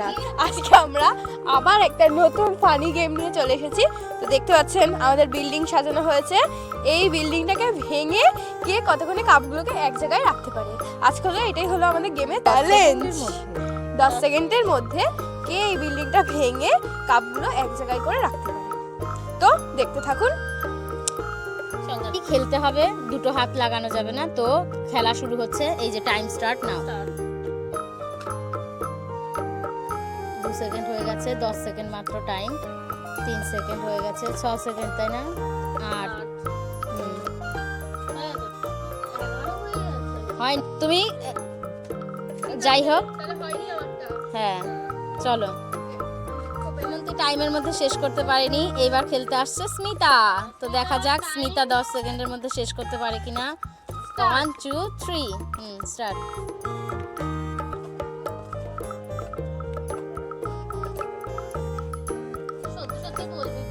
রাত আজকে আমরা আবার একটা নতুন ফানি গেম নিয়ে চলে এসেছি। তো দেখতে পাচ্ছেন আমাদের বিল্ডিং সাজানো হয়েছে। এই বিল্ডিংটাকে ভেঙে কে কতক্ষণে কাপগুলোকে এক জায়গায় রাখতে পারে? আজকে হলো এটাই হলো আমাদের গেমের চ্যালেঞ্জ দশ সেকেন্ডের মধ্যে কে এই বিল্ডিংটা ভেঙে কাপগুলো এক জায়গায় করে রাখতে পারে? তো দেখতে থাকুন। কি খেলতে হবে? দুটো হাত লাগানো যাবে না। তো খেলা শুরু হচ্ছে। এই যে টাইম স্টার্ট নাও সেকেন্ড হয়ে গেছে, দশ সেকেন্ড মাত্র টাইম তিন সেকেন্ড হয়ে গেছে, ছ সেকেন্ড, তাই না? আট। হয়, তুমি? যাই হোক। হ্যাঁ চলো। হেমন্তী টাইমের মধ্যে শেষ করতে পারেনি, এইবার খেলতে আসছে স্মিতা। তো দেখা যাক স্মিতা দশ সেকেন্ডের মধ্যে শেষ করতে পারে কিনা। One two three hmm start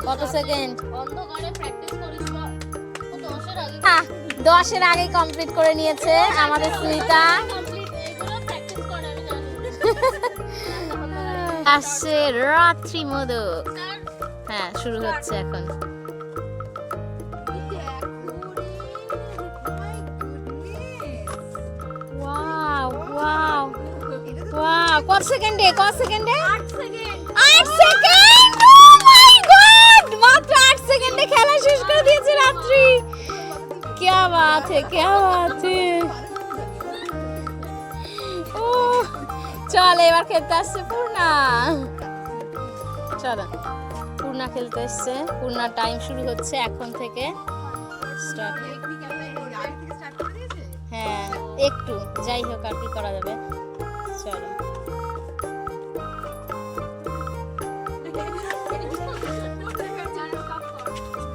কত সেকেন্ড দশের আগে কমপ্লিট করে নিয়েছে আমাদের স্মিতা আসছে রাত্রি মোদক হ্যাঁ শুরু হচ্ছে এখন। ওয়াও কত সেকেন্ডে কত সেকেন্ডে 8 সেকেন্ড 8 সেকেন্ড আছে কেউ আছে? ও চল এবার খেলতে আসছে পূর্ণা। চলো, পূর্ণা খেলতে এসছে। পূর্ণা টাইম শুরু হচ্ছে এখন থেকে। হ্যাঁ একটু, যাই হোক আর কি করা যাবে। চলো।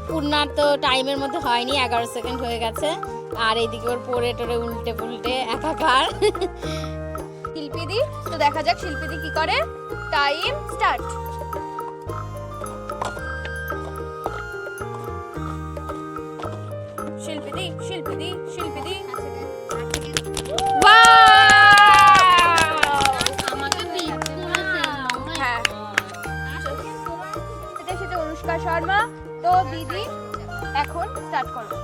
পূর্ণার তো টাইমের মধ্যে হয়নি, এগারো সেকেন্ড হয়ে গেছে। আর এইদিকে ওর পরে টোরে উল্টে পুল্টে একাকার শিল্পীদি তো দেখা যাক শিল্পীদি কি করে টাইম স্টার্ট শিল্পীদি শিল্পীদি শিল্পীদি হ্যাঁ সেটা অনুষ্কা শর্মা তো দিদি এখন স্টার্ট করো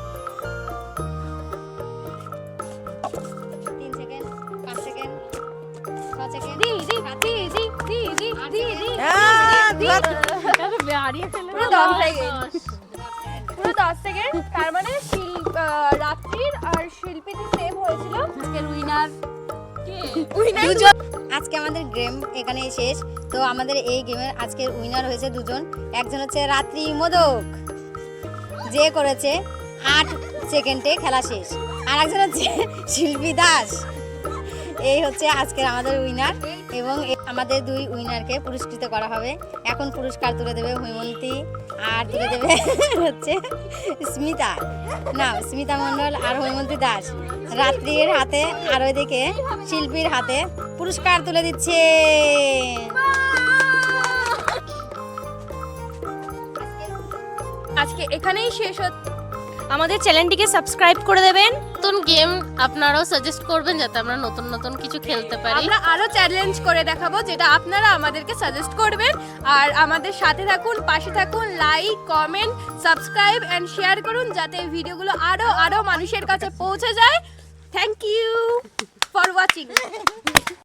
আজকে আমাদের গেম এখানেই শেষ। তো আমাদের এই গেমের আজকের উইনার হয়েছে দুজন। একজন হচ্ছে রাত্রি মোদক। যে করেছে আট সেকেন্ডে খেলা শেষ। আর একজন হচ্ছে শিল্পী দাস। এই হচ্ছে আজকের আমাদের উইনার এবং আমাদের দুই উইনারকে পুরস্কৃত করা হবে। এখন পুরস্কার তুলে দেবে হৈমন্তী আর তুলে দেবে হচ্ছে স্মিতা। না, স্মিতা মণ্ডল আর হৈমন্তী দাস। রাত্রির হাতে আর ওইদিকে শিল্পীর হাতে পুরস্কার তুলে দিচ্ছে। আজকে এখানেই শেষ হচ্ছে। আমাদের চ্যানেলটিকে সাবস্ক্রাইব করে দেবেন। নতুন গেম আপনারাও সাজেস্ট করবেন যাতে আমরা নতুন নতুন কিছু খেলতে পারি। আমরা আরও চ্যালেঞ্জ করে দেখাবো যেটা আপনারা আমাদেরকে সাজেস্ট করবেন। আর আমাদের সাথে থাকুন পাশে থাকুন like comment subscribe and share করুন যাতে এই ভিডিওগুলো আরও আরও মানুষের কাছে পৌঁছে যায়। Thank you for watching